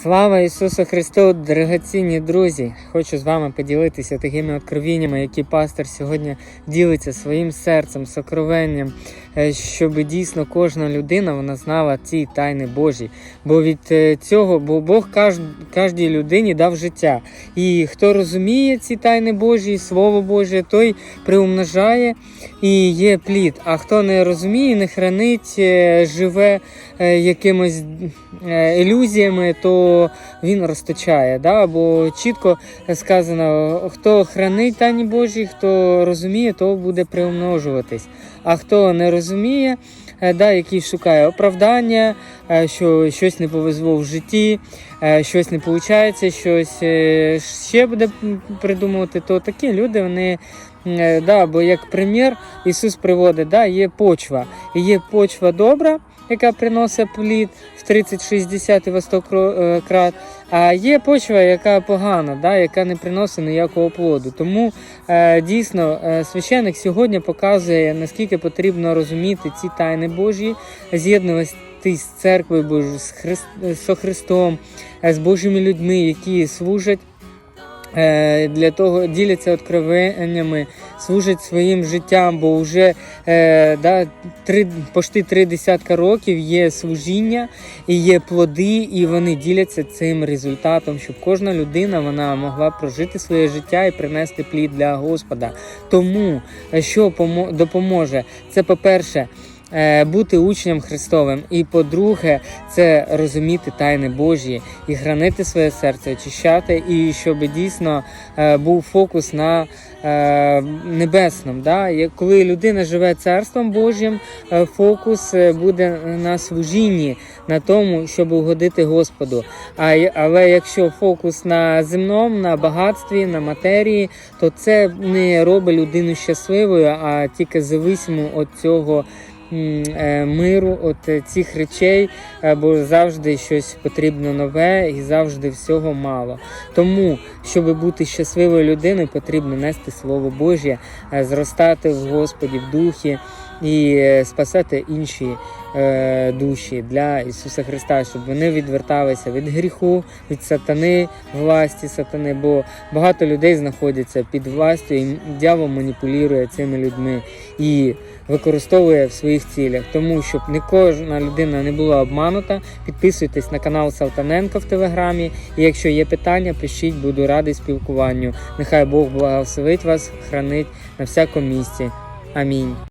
Слава Ісусу Христу, дорогоцінні друзі! Хочу з вами поділитися такими откровіннями, які пастор сьогодні ділиться своїм серцем, сокровенням, е, щоб дійсно кожна людина вона знала ці тайни Божі. Бо від е, цього, бо Бог кожній людині дав життя. І хто розуміє ці тайни Божі, Слово Боже, той приумножає і є плід. А хто не розуміє, не хранить, е, живе якимось ілюзіями, то він розточає. Да? Бо чітко сказано, хто хранить тайні Божі, хто розуміє, то буде приумножуватись. А хто не розуміє, е, да, який шукає оправдання, е, що щось не повезло в житті, е, щось не виходить, щось ще буде придумувати, то такі люди вони. Да, бо як примір Ісус приводить, да, є почва. І є почва добра, яка приносить плід в 30, 60 і в 100 е, крат. А є почва, яка погана, да, яка не приносить ніякого плоду. Тому е, дійсно е, священик сьогодні показує, наскільки потрібно розуміти ці тайни Божі, з'єднуватись з церквою Божою, з Христ, з Христом, з Божими людьми, які служать. Для того діляться откровеннями, служать своїм життям, бо вже е, да, три, почти три десятка років є служіння і є плоди, і вони діляться цим результатом, щоб кожна людина вона могла прожити своє життя і принести плід для Господа. Тому е, що помо- допоможе, це по-перше. е, Бути учнем Христовим, і по-друге, це розуміти тайни Божі і хранити своє серце, очищати, і щоб дійсно е, був фокус на е, небесному. Да? Коли людина живе царством Божим, е, фокус е, буде на служінні, на тому, щоб угодити Господу. Але якщо фокус на земному, на багатстві, на матерії, то це не робить людину щасливою, а тільки зависимо від цього. Е, Миру, от е, цих речей, е, бо завжди щось потрібно нове і завжди всього мало. Тому, щоб бути щасливою людиною, потрібно нести Слово Божє, зростати в Господі в духі і спасати інші е, душі для Ісуса Христа, щоб вони відверталися від гріху, від сатани, власті сатани. Бо багато людей знаходяться під властю, і дьявол маніпулює цими людьми і використовує в своїх цілях. Тому щоб не кожна людина не була обманута, підписуйтесь на канал Салтаненко в телеграмі. І якщо є питання, пишіть, буду радий спілкуванню. Нехай Бог благословить вас, хранить на всякому місці. Амінь.